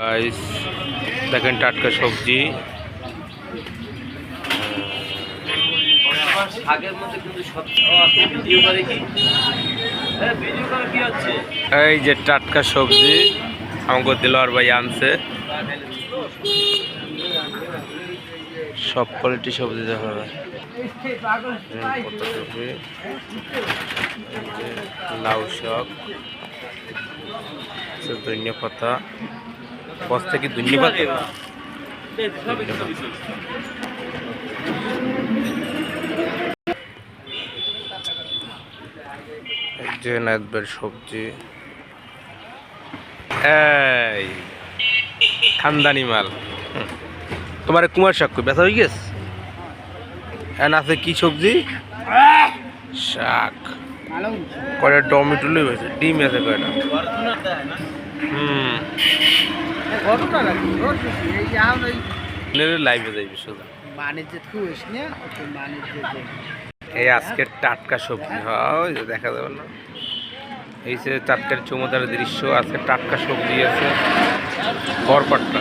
Guys দেখেন টাটকা সবজি। হ্যাঁ এই যে টাটকা সবজি আমাকে দিলওয়ার ভাই আনছে। সব কোয়ালিটি সবজি দেখা লাউ শাক ধনিয়া পাতা। বস্তা কি ধনিয়া পাতা এই যে নাদবের সবজি। এই, খানদানি মাল। তোমার কুমার শাক ব্যথা হয়ে গেছে? এন আছে কি সবজি? শাক। কয়টা টমেটো হয়েছে ডিম আছে কয়টা? লাইভে যাইবি সোজা। বাণিজ্য এই আজকের টাটকা সবজি হয়। ওই দেখা যাবে না। এই যে টাটকার চমৎকার দৃশ্য আজকে টাটকা সবজি আছে। বরপাট্টা